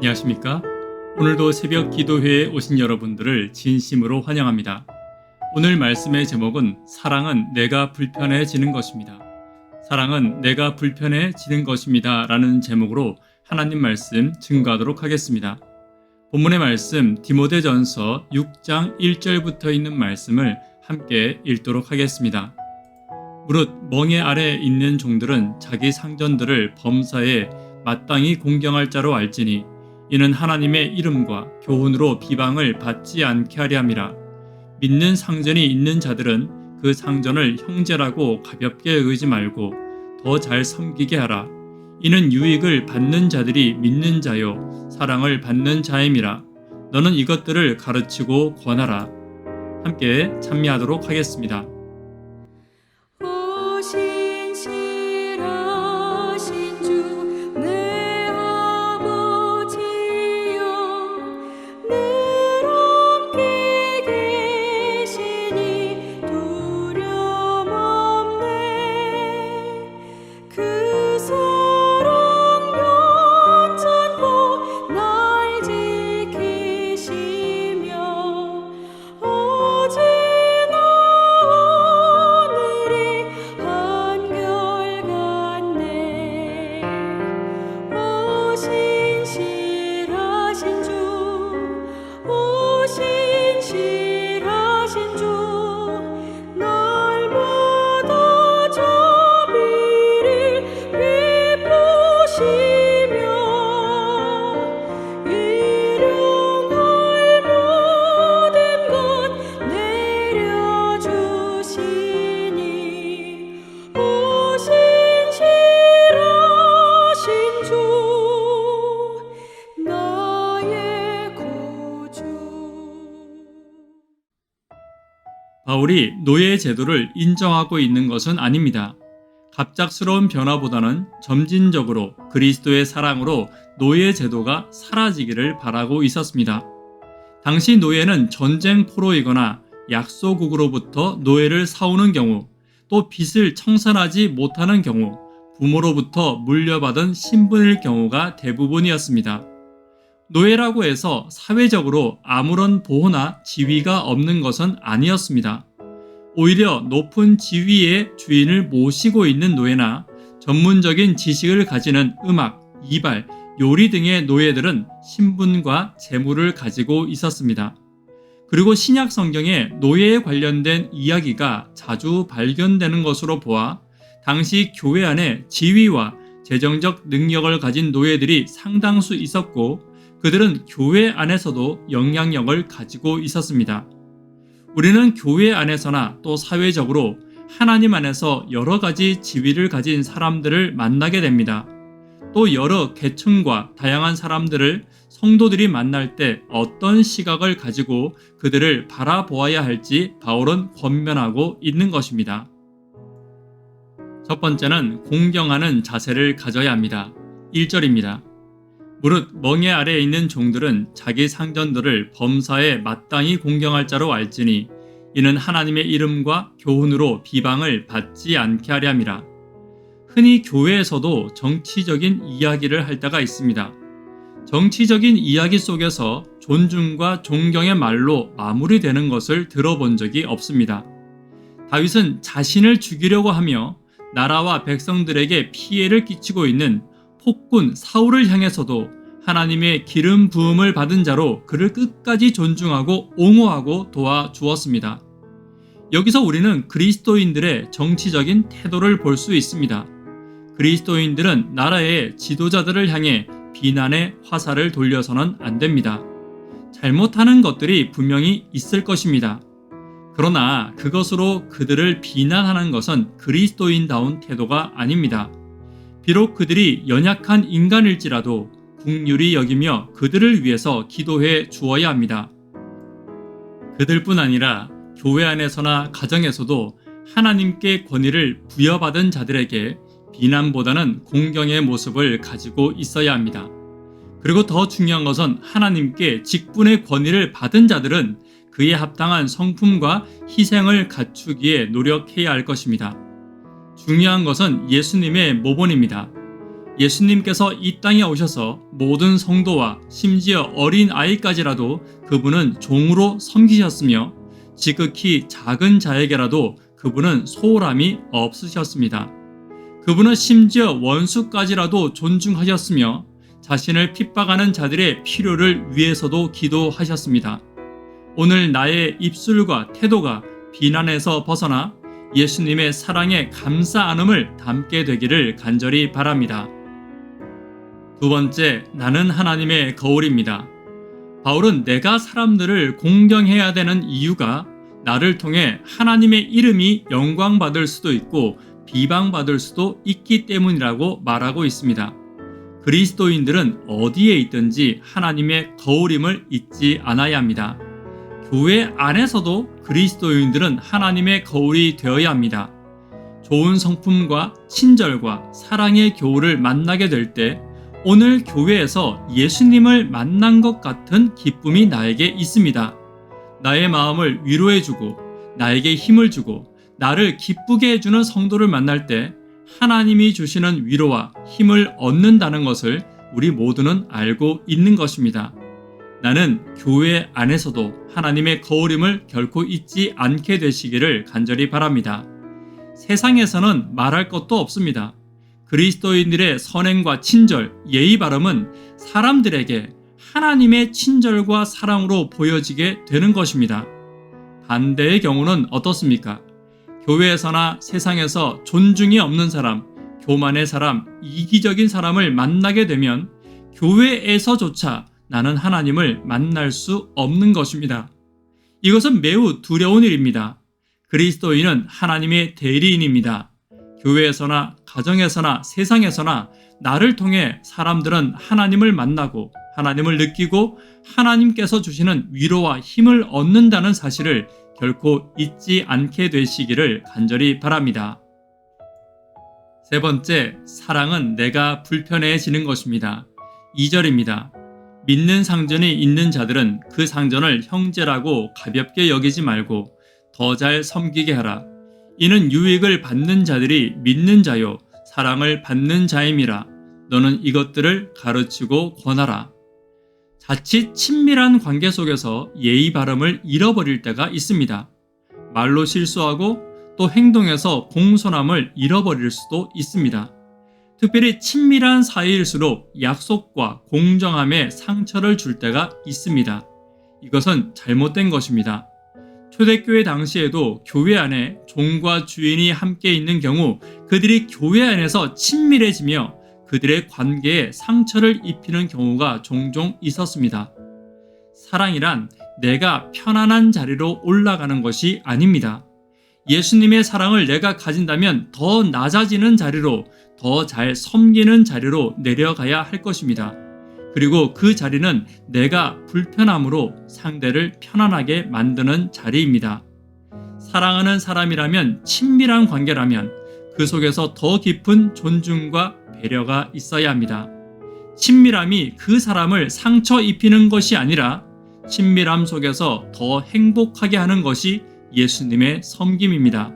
안녕하십니까? 오늘도 새벽 기도회에 오신 여러분들을 진심으로 환영합니다. 오늘 말씀의 제목은 사랑은 내가 불편해지는 것입니다. 사랑은 내가 불편해지는 것입니다. 라는 제목으로 하나님 말씀 증거하도록 하겠습니다. 본문의 말씀 디모데 전서 6장 1절부터 있는 말씀을 함께 읽도록 하겠습니다. 무릇 멍에 아래 있는 종들은 자기 상전들을 범사에 마땅히 공경할 자로 알지니 이는 하나님의 이름과 교훈으로 비방을 받지 않게 하려 함이라. 믿는 상전이 있는 자들은 그 상전을 형제라고 가볍게 여기지 말고 더 잘 섬기게 하라. 이는 유익을 받는 자들이 믿는 자요 사랑을 받는 자임이라. 너는 이것들을 가르치고 권하라. 함께 참여하도록 하겠습니다. 바울이 노예 제도를 인정하고 있는 것은 아닙니다. 갑작스러운 변화보다는 점진적으로 그리스도의 사랑으로 노예 제도가 사라지기를 바라고 있었습니다. 당시 노예는 전쟁 포로이거나 약소국으로부터 노예를 사오는 경우, 또 빚을 청산하지 못하는 경우, 부모로부터 물려받은 신분일 경우가 대부분이었습니다. 노예라고 해서 사회적으로 아무런 보호나 지위가 없는 것은 아니었습니다. 오히려 높은 지위의 주인을 모시고 있는 노예나 전문적인 지식을 가지는 음악, 이발, 요리 등의 노예들은 신분과 재물을 가지고 있었습니다. 그리고 신약 성경에 노예에 관련된 이야기가 자주 발견되는 것으로 보아 당시 교회 안에 지위와 재정적 능력을 가진 노예들이 상당수 있었고 그들은 교회 안에서도 영향력을 가지고 있었습니다. 우리는 교회 안에서나 또 사회적으로 하나님 안에서 여러 가지 지위를 가진 사람들을 만나게 됩니다. 또 여러 계층과 다양한 사람들을 성도들이 만날 때 어떤 시각을 가지고 그들을 바라보아야 할지 바울은 권면하고 있는 것입니다. 첫 번째는 공경하는 자세를 가져야 합니다. 1절입니다. 무릇 멍에 아래에 있는 종들은 자기 상전들을 범사에 마땅히 공경할 자로 알지니 이는 하나님의 이름과 교훈으로 비방을 받지 않게 하려 함이라. 흔히 교회에서도 정치적인 이야기를 할 때가 있습니다. 정치적인 이야기 속에서 존중과 존경의 말로 마무리되는 것을 들어본 적이 없습니다. 다윗은 자신을 죽이려고 하며 나라와 백성들에게 피해를 끼치고 있는 폭군 사울을 향해서도 하나님의 기름 부음을 받은 자로 그를 끝까지 존중하고 옹호하고 도와주었습니다. 여기서 우리는 그리스도인들의 정치적인 태도를 볼 수 있습니다. 그리스도인들은 나라의 지도자들을 향해 비난의 화살을 돌려서는 안 됩니다. 잘못하는 것들이 분명히 있을 것입니다. 그러나 그것으로 그들을 비난하는 것은 그리스도인다운 태도가 아닙니다. 비록 그들이 연약한 인간일지라도 국률이 여기며 그들을 위해서 기도해 주어야 합니다. 그들뿐 아니라 교회 안에서나 가정에서도 하나님께 권위를 부여받은 자들에게 비난보다는 공경의 모습을 가지고 있어야 합니다. 그리고 더 중요한 것은 하나님께 직분의 권위를 받은 자들은 그에 합당한 성품과 희생을 갖추기에 노력해야 할 것입니다. 중요한 것은 예수님의 모본입니다. 예수님께서 이 땅에 오셔서 모든 성도와 심지어 어린 아이까지라도 그분은 종으로 섬기셨으며 지극히 작은 자에게라도 그분은 소홀함이 없으셨습니다. 그분은 심지어 원수까지라도 존중하셨으며 자신을 핍박하는 자들의 필요를 위해서도 기도하셨습니다. 오늘 나의 입술과 태도가 비난에서 벗어나 예수님의 사랑에 감사 안음을 담게 되기를 간절히 바랍니다. 두 번째, 나는 하나님의 거울입니다. 바울은 내가 사람들을 공경해야 되는 이유가 나를 통해 하나님의 이름이 영광받을 수도 있고 비방받을 수도 있기 때문이라고 말하고 있습니다. 그리스도인들은 어디에 있든지 하나님의 거울임을 잊지 않아야 합니다. 교회 안에서도 그리스도인들은 하나님의 거울이 되어야 합니다. 좋은 성품과 친절과 사랑의 교우를 만나게 될 때 오늘 교회에서 예수님을 만난 것 같은 기쁨이 나에게 있습니다. 나의 마음을 위로해주고 나에게 힘을 주고 나를 기쁘게 해주는 성도를 만날 때 하나님이 주시는 위로와 힘을 얻는다는 것을 우리 모두는 알고 있는 것입니다. 나는 교회 안에서도 하나님의 거울임을 결코 잊지 않게 되시기를 간절히 바랍니다. 세상에서는 말할 것도 없습니다. 그리스도인들의 선행과 친절, 예의 바름은 사람들에게 하나님의 친절과 사랑으로 보여지게 되는 것입니다. 반대의 경우는 어떻습니까? 교회에서나 세상에서 존중이 없는 사람, 교만의 사람, 이기적인 사람을 만나게 되면 교회에서조차 나는 하나님을 만날 수 없는 것입니다. 이것은 매우 두려운 일입니다. 그리스도인은 하나님의 대리인입니다. 교회에서나 가정에서나 세상에서나 나를 통해 사람들은 하나님을 만나고 하나님을 느끼고 하나님께서 주시는 위로와 힘을 얻는다는 사실을 결코 잊지 않게 되시기를 간절히 바랍니다. 세 번째, 사랑은 내가 불편해지는 것입니다. 2절입니다. 믿는 상전이 있는 자들은 그 상전을 형제라고 가볍게 여기지 말고 더 잘 섬기게 하라. 이는 유익을 받는 자들이 믿는 자요, 사랑을 받는 자임이라. 너는 이것들을 가르치고 권하라. 자칫 친밀한 관계 속에서 예의 바름을 잃어버릴 때가 있습니다. 말로 실수하고 또 행동에서 공손함을 잃어버릴 수도 있습니다. 특별히 친밀한 사이일수록 약속과 공정함에 상처를 줄 때가 있습니다. 이것은 잘못된 것입니다. 초대교회 당시에도 교회 안에 종과 주인이 함께 있는 경우 그들이 교회 안에서 친밀해지며 그들의 관계에 상처를 입히는 경우가 종종 있었습니다. 사랑이란 내가 편안한 자리로 올라가는 것이 아닙니다. 예수님의 사랑을 내가 가진다면 더 낮아지는 자리로 더 잘 섬기는 자리로 내려가야 할 것입니다. 그리고 그 자리는 내가 불편함으로 상대를 편안하게 만드는 자리입니다. 사랑하는 사람이라면 친밀한 관계라면 그 속에서 더 깊은 존중과 배려가 있어야 합니다. 친밀함이 그 사람을 상처 입히는 것이 아니라 친밀함 속에서 더 행복하게 하는 것이 예수님의 섬김입니다.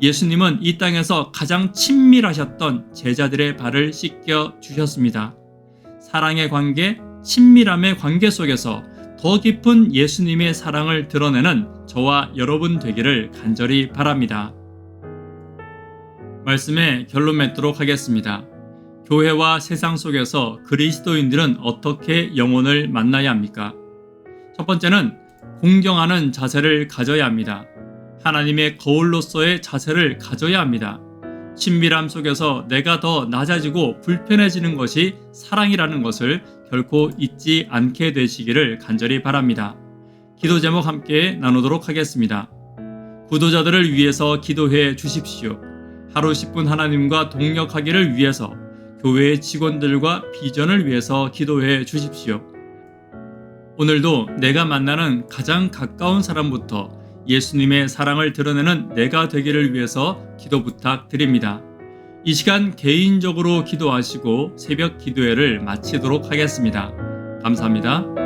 예수님은 이 땅에서 가장 친밀하셨던 제자들의 발을 씻겨 주셨습니다. 사랑의 관계, 친밀함의 관계 속에서 더 깊은 예수님의 사랑을 드러내는 저와 여러분 되기를 간절히 바랍니다. 말씀의 결론 맺도록 하겠습니다. 교회와 세상 속에서 그리스도인들은 어떻게 영혼을 만나야 합니까? 첫 번째는 공경하는 자세를 가져야 합니다. 하나님의 거울로서의 자세를 가져야 합니다. 친밀함 속에서 내가 더 낮아지고 불편해지는 것이 사랑이라는 것을 결코 잊지 않게 되시기를 간절히 바랍니다. 기도 제목 함께 나누도록 하겠습니다. 구도자들을 위해서 기도해 주십시오. 하루 10분 하나님과 동역하기를 위해서 교회의 직원들과 비전을 위해서 기도해 주십시오. 오늘도 내가 만나는 가장 가까운 사람부터 예수님의 사랑을 드러내는 내가 되기를 위해서 기도 부탁드립니다. 이 시간 개인적으로 기도하시고 새벽 기도회를 마치도록 하겠습니다. 감사합니다.